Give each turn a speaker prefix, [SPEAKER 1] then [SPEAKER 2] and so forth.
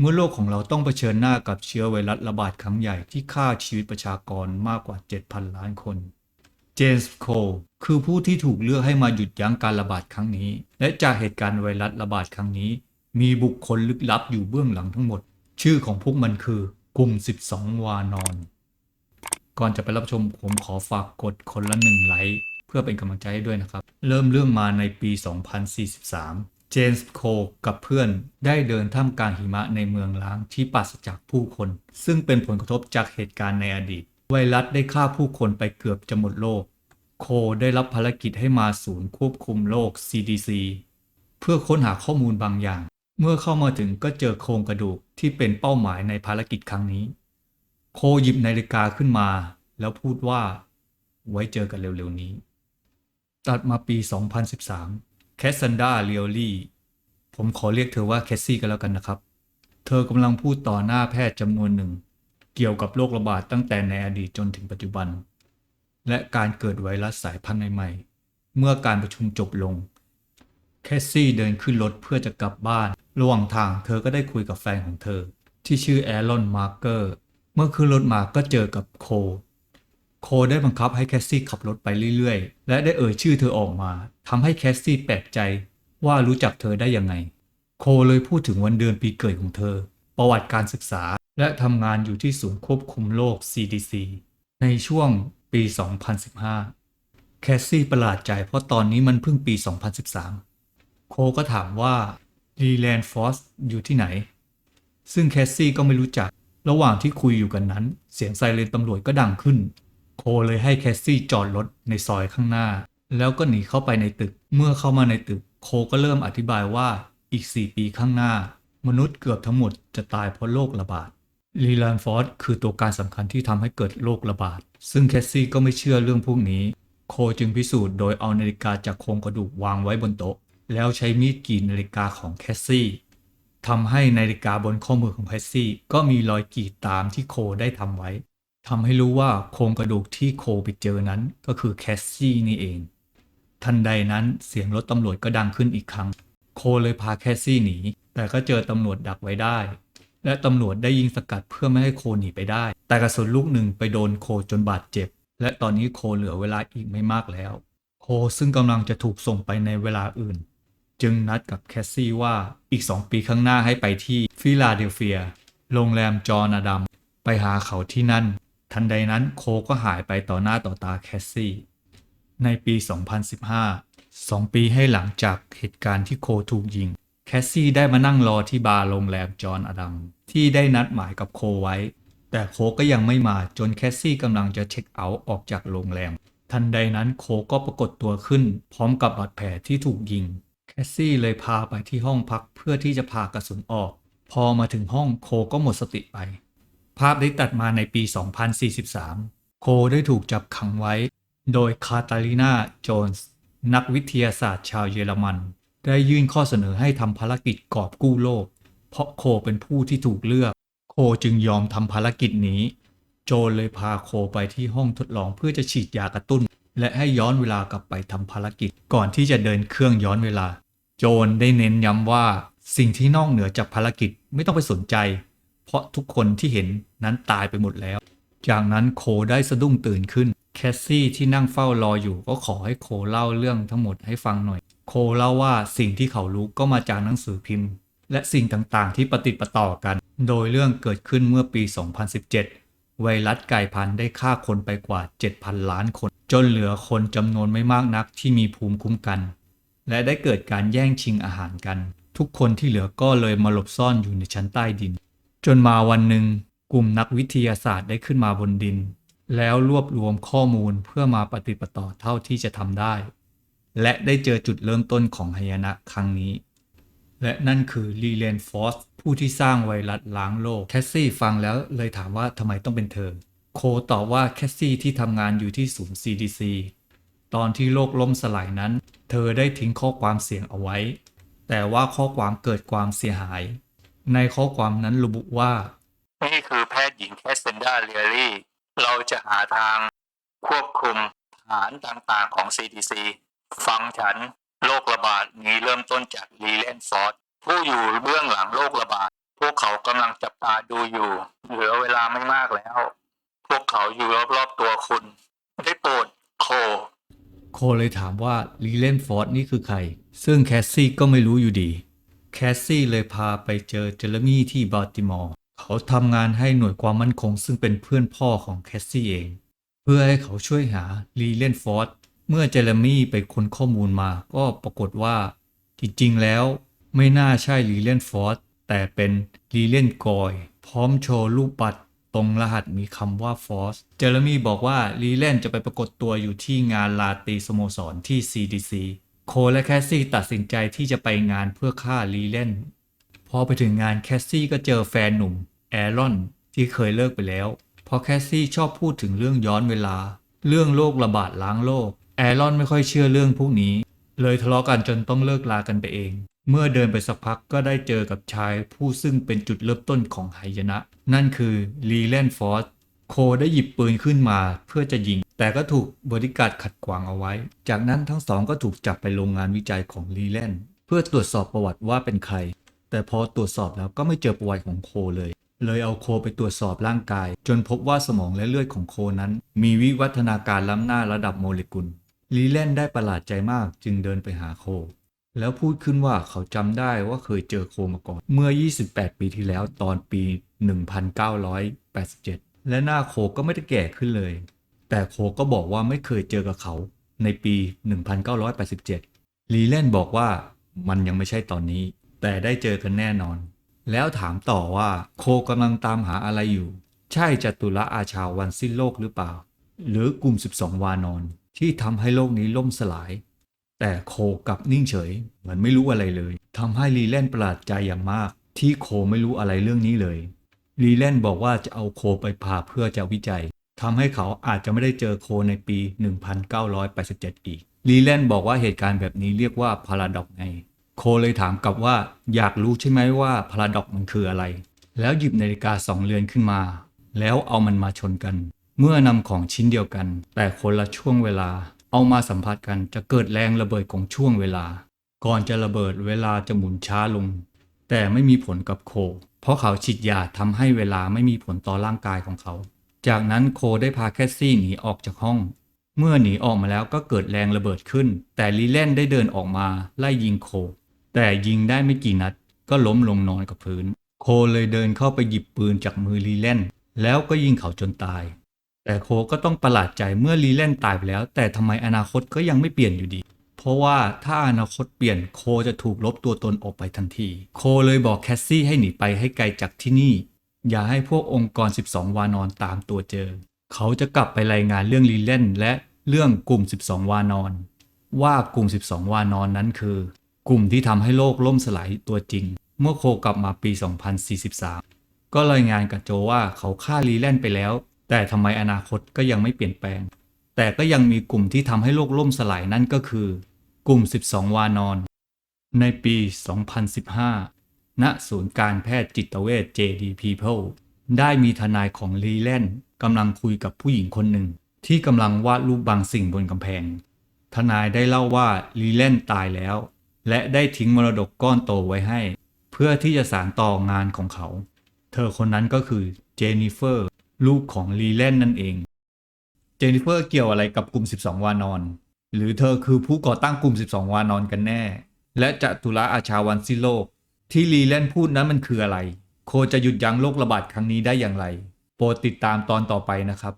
[SPEAKER 1] เมื่อโลกของเราต้องเผชิญหน้ากับเชื้อไวรัสระบาดครั้งใหญ่ที่ฆ่าชีวิตประชากรมากกว่า 7,000 ล้านคนเจมส์โคลคือผู้ที่ถูกเลือกให้มาหยุดยั้งการระบาดครั้งนี้ และจากเหตุการณ์ไวรัสระบาดครั้งนี้ มีบุคคลลึกลับอยู่เบื้องหลังทั้งหมด ชื่อของพวกมันคือกลุ่ม 12 วานอน ก่อนจะไปรับชมผมขอฝากกดคนละหนึ่งไลค์เพื่อเป็นกำลังใจให้ด้วยนะครับ เริ่มเรื่องมาในปี 2043 จมส์โคกับเพื่อนได้เดินท่ามกลางหิมะในเมืองล้างที่ปราศจากผู้คน ซึ่งเป็นผลกระทบจากเหตุการณ์ในอดีต ไวรัสได้ฆ่าผู้คนไปเกือบจะหมดโลก โคได้รับภารกิจให้มาศูนย์ควบคุมโรค CDC เพื่อค้นหาข้อมูลบางอย่าง เมื่อเข้ามาถึงก็เจอโครงกระดูกที่เป็นเป้าหมายในภารกิจครั้งนี้ โคหยิบนาฬิกาขึ้นมา แล้วพูดว่า ไว้เจอกันเร็วๆนี้ ตัดมาปี 2013 แคสซันดาเรียลลี่ ผมขอเรียกเธอว่าแคสซี่กันแล้วกันนะครับ เธอกำลังพูดต่อหน้าแพทย์จำนวนหนึ่ง เกี่ยวกับโรคระบาดตั้งแต่ในอดีตจนถึงปัจจุบัน และการเกิดไวรัสสายพันธุ์ใหม่ๆ เมื่อการประชุมจบลง แคสซี่เดินขึ้นรถเพื่อจะกลับบ้าน ระหว่างทางเธอก็ได้คุยกับแฟนของเธอ ที่ชื่อแอรอนมาร์เกอร์ เมื่อขึ้นรถมาก็เจอกับโค โคได้บังคับให้แคสซี่ขับรถไปเรื่อยๆ และได้เอ่ยชื่อเธอออกมาทำให้แคสซี่แปลกใจว่ารู้จักเธอได้ยังไง โคเลยพูดถึงวันเดือนปีเกิดของเธอ ประวัติการศึกษา และทำงานอยู่ที่ศูนย์ควบคุมโรค CDC ในช่วงปี 2015 แคสซี่ประหลาดใจเพราะตอนนี้มันเพิ่งปี 2013 โคก็ถามว่าลีแลนฟอสอยู่ที่ไหน ซึ่งแคสซี่ก็ไม่รู้จัก ระหว่างที่คุยอยู่กันนั้น เสียงไซเรนตำรวจก็ดังขึ้น โคเลยให้แคสซี่จอดรถในซอยข้างหน้า แล้วก็หนีเข้าไปในตึก เมื่อเข้ามาในตึก โคก็เริ่มอธิบายว่าอีก 4 ปีข้างหน้า มนุษย์เกือบทั้งหมดจะตายเพราะโรคระบาดลีแลนฟอร์ดคือตัวการสำคัญที่ทำให้เกิดโรคระบาด ซึ่งแคสซี่ก็ไม่เชื่อเรื่องพวกนี้ โคจึงพิสูจน์โดยเอานาฬิกาจากโครงกระดูกวางไว้บนโต๊ะ แล้วใช้มีดกรีดนาฬิกาของแคสซี่ทำให้นาฬิกาบนข้อมือของแคสซี่ก็มีรอยกรีดตามที่โคได้ทำไว้ ทำให้รู้ว่าโครงกระดูกที่โคไปเจอนั้นก็คือแคสซี่นี่เอง ทันใดนั้นเสียงรถตำรวจก็ดังขึ้นอีกครั้ง โคเลยพาแคสซี่หนี แต่ก็เจอตำรวจดักไว้ได้ และตำรวจได้ยิงสกัดเพื่อไม่ให้โคหนีไปได้ แต่กระสุนลูกหนึ่งไปโดนโคจนบาดเจ็บ และตอนนี้โคเหลือเวลาอีกไม่มากแล้ว โคซึ่งกำลังจะถูกส่งไปในเวลาอื่น จึงนัดกับแคสซี่ว่าอีก2ปีข้างหน้าให้ไปที่ฟิลาเดลเฟีย โรงแรมจอร์นาดัมไปหาเขาที่นั่น ทันใดนั้นโคก็หายไปต่อหน้าต่อตาแคสซี่ ในปี 2015 2ปีให้หลังจากเหตุการณ์ที่โคถูกยิง แคสซี่ได้มานั่งรอที่บาร์โรงแรมจอห์นอดัมที่ได้นัดหมายกับโคไว้ แต่โคก็ยังไม่มาจนแคสซี่กำลังจะเช็คเอาท์ออกจากโรงแรม ทันใดนั้นโคก็ปรากฏตัวขึ้น พร้อมกับบาดแผลที่ถูกยิง แคสซี่เลยพาไปที่ห้องพักเพื่อที่จะพากระสุนออก พอมาถึงห้องโคก็หมดสติไป ภาพได้ตัดมาในปี 2043 โคได้ถูกจับขังไว้ โดยคาตาลินาโจนส์นักวิทยาศาสตร์ชาวเยอรมัน ได้ยื่นข้อเสนอให้ทำภารกิจกอบกู้โลก เพราะโคเป็นผู้ที่ถูกเลือก โคจึงยอมทำภารกิจนี้ โจนเลยพาโคไปที่ห้องทดลองเพื่อจะฉีดยากระตุ้น และให้ย้อนเวลากลับไปทำภารกิจ ก่อนที่จะเดินเครื่องย้อนเวลา โจนได้เน้นย้ำว่า สิ่งที่นอกเหนือจากภารกิจไม่ต้องไปสนใจ เพราะทุกคนที่เห็นนั้นตายไปหมดแล้ว จากนั้นโคได้สะดุ้งตื่นขึ้น แคสซี่ที่นั่งเฝ้ารออยู่ก็ขอให้โคเล่าเรื่องทั้งหมดให้ฟังหน่อย โคเล่าว่าสิ่งที่เขารู้ก็มาจากหนังสือพิมพ์ และสิ่งต่างๆ ที่ปฏิดปะต่อกัน โดยเรื่องเกิดขึ้นเมื่อปี 2017 ไวรัสไก่พันธุ์ได้ฆ่าคนไปกว่า 7,000 ล้านคน จนเหลือคนจำนวนไม่มากนักที่มีภูมิคุ้มกัน และได้เกิดการแย่งชิงอาหารกัน ทุกคนที่เหลือก็เลยมาหลบซ่อนอยู่ในชั้นใต้ดิน จนมาวันหนึ่งกลุ่มนักวิทยาศาสตร์ได้ขึ้นมาบนดิน แล้วรวบรวมข้อมูลเพื่อมาปฏิปต่อเท่าที่จะทำได้ และได้เจอจุดเริ่มต้นของหายนะครั้งนี้ และนั่นคือลีเลนฟอสผู้ที่สร้างไวรัสล้างโลก แคสซี่ฟังแล้วเลยถามว่าทำไมต้องเป็นเธอ โคตอบว่าแคสซี่ที่ทำงานอยู่ที่ศูนย์ CDC ตอนที่โลกล่มสลายนั้น เธอได้ทิ้งข้อความเสียงเอาไว้ แต่ว่าข้อความเกิดความเสียหาย ในข้อความนั้นระบุว่า
[SPEAKER 2] นี่คือแพทย์หญิงแคสเซนดาเรียรี่ เราจะหาทางควบคุมฐานต่างๆของ CDC ฟังฉันโรคระบาดนี้เริ่มต้นจากลีเลนฟอร์ดผู้อยู่เบื้องหลังโรคระบาด พวกเขากำลังจับตาดูอยู่ เหลือเวลาไม่มากแล้ว พวกเขาอยู่รอบๆตัวคุณ ได้โปรดโค
[SPEAKER 1] โคเลยถามว่าลีเลนฟอร์ดนี่คือใคร ซึ่งแคสซี่ก็ไม่รู้อยู่ดี แคสซี่เลยพาไปเจอเจอร์มี่ที่บาติมอร์ เขาทำงานให้หน่วยความมั่นคงซึ่งเป็นเพื่อนพ่อของแคสซี่เอง เพื่อให้เขาช่วยหาลีเลนฟอร์ดเมื่อเจอร์มี่ไปค้นข้อมูลมาก็ปรากฏว่า จริงๆแล้วไม่น่าใช่ลีเลนฟอร์ดแต่เป็นลีเลนกอย พร้อมโชว์รูปบัตรตรงรหัสมีคำว่า Force เจอร์มี่บอกว่าลีแลนจะไปปรากฏตัวอยู่ที่งานลาตีสโมสรที่ CDC โคและแคสซี่ตัดสินใจที่จะไปงานเพื่อฆ่าลีแลนพอไปถึงงานแคสซี่ก็เจอแฟนหนุ่มแอรอนที่เคยเลิกไปแล้วเพราะแคสซี่ชอบพูดถึงเรื่องย้อนเวลา เรื่องโรคระบาดล้างโลก แอรอนไม่ค่อยเชื่อเรื่องพวกนี้ เลยทะเลาะกันจนต้องเลิกลากันไปเอง เมื่อเดินไปสักพักก็ได้เจอกับชายผู้ซึ่งเป็นจุดเริ่มต้นของหายนะ นั่นคือลีแลนฟอร์ด โคได้หยิบปืนขึ้นมาเพื่อจะยิง แต่ก็ถูกบริการขัดขวางเอาไว้ จากนั้นทั้งสองก็ถูกจับไปโรงงานวิจัยของลีแลนเพื่อตรวจสอบประวัติว่าเป็นใคร แต่พอตรวจสอบแล้วก็ไม่เจอประวัติของโคเลย เลยเอาโคไปตรวจสอบร่างกาย จนพบว่าสมองและเลือดของโคนั้น มีวิวัฒนาการล้ำหน้าระดับโมเลกุลลีแลนได้ประหลาดใจมากจึงเดินไปหาโค แล้วพูดขึ้นว่าเขาจำได้ว่าเคยเจอโคมาก่อน เมื่อ 28 ปีที่แล้วตอนปี 1987 และหน้าโคก็ไม่ได้แก่ขึ้นเลย แต่โคก็บอกว่าไม่เคยเจอกับเขาในปี 1987 ลีแลนบอกว่ามันยังไม่ใช่ตอนนี้ แต่ได้เจอกันแน่นอน แล้วถามต่อว่าโคกำลังตามหาอะไรอยู่ ใช่จัตุระอาชาวันสิ้นโลกหรือเปล่า หรือกลุ่ม 12 วานอนที่ทำให้โลกนี้ล่มสลาย แต่โคกลับนิ่งเฉย เหมือนไม่รู้อะไรเลยทำให้ลีแลนประหลาดใจอย่างมาก ที่โคไม่รู้อะไรเรื่องนี้เลย ลีแลนบอกว่าจะเอาโคไปผ่าเพื่อจะวิจัยทำให้เขาอาจจะไม่ได้เจอโคในปี 1987 อีก ลีแลนบอกว่าเหตุการณ์แบบนี้เรียกว่าพาราดอกไง โคเลยถามกลับว่า อยากรู้ใช่ไหมว่าพาราดอกมันคืออะไร แล้วหยิบนาฬิกาสองเรือนขึ้นมา แล้วเอามันมาชนกัน เมื่อนำของชิ้นเดียวกัน แต่คนละช่วงเวลา เอามาสัมผัสกันจะเกิดแรงระเบิดของช่วงเวลา ก่อนจะระเบิดเวลาจะหมุนช้าลง แต่ไม่มีผลกับโค เพราะเขาฉีดยาทำให้เวลาไม่มีผลต่อร่างกายของเขา จากนั้นโคได้พาแคสซี่หนีออกจากห้อง เมื่อหนีออกมาแล้วก็เกิดแรงระเบิดขึ้น แต่ลีแลนได้เดินออกมาไล่ยิงโค แต่ยิงได้ไม่กี่นัด ก็ล้มลงนอนกับพื้น โคเลยเดินเข้าไปหยิบปืนจากมือลีแลนแล้วก็ยิงเขาจนตาย แต่โคก็ต้องประหลาดใจเมื่อลีแลนตายไปแล้ว แต่ทำไมอนาคตก็ยังไม่เปลี่ยนอยู่ดี เพราะว่าถ้าอนาคตเปลี่ยนโคจะถูกลบตัวตนออกไปทันที โคเลยบอกแคสซี่ให้หนีไปให้ไกลจากที่นี่ อย่าให้พวกองค์กร 12 วานอนตามตัวเจอ เขาจะกลับไปรายงานเรื่องลีแลนและเรื่องกลุ่ม 12 วานอน ว่ากลุ่ม 12 วานอนนั้นคือ กลุ่มที่ทำให้โลกล่มสลายตัวจริง เมื่อโคกลับมาปี 2043 ก็รายงานกับโจว่าเขาฆ่าลีแลนไปแล้ว แต่ทำไมอนาคตก็ยังไม่เปลี่ยนแปลง แต่ก็ยังมีกลุ่มที่ทำให้โลกล่มสลายนั่นก็คือ กลุ่ม 12 วานอน ในปี 2015 ณ ศูนย์การแพทย์จิตเวช JD People ได้มีทนายของลีแลนกำลังคุยกับผู้หญิงคนหนึ่ง ที่กำลังวาดรูปบางสิ่งบนกำแพง ทนายได้เล่าว่าลีแลนตายแล้ว และได้ทิ้งมรดกก้อนโตไว้ให้ เพื่อที่จะสานต่องานของเขา เธอคนนั้นก็คือเจนนิเฟอร์ ลูกของลีแลนนั่นเอง เจนนิเฟอร์เกี่ยวอะไรกับกลุ่ม 12 วานอน หรือเธอคือผู้ก่อตั้งกลุ่ม 12 วานอนกันแน่ และจะตุระอาชาวันซิโลก ที่ลีแลนพูดนั้นมันคืออะไร โคจะหยุดยั้งโรคระบาดครั้งนี้ได้อย่างไร โปรดติดตามตอนต่อไปนะครับ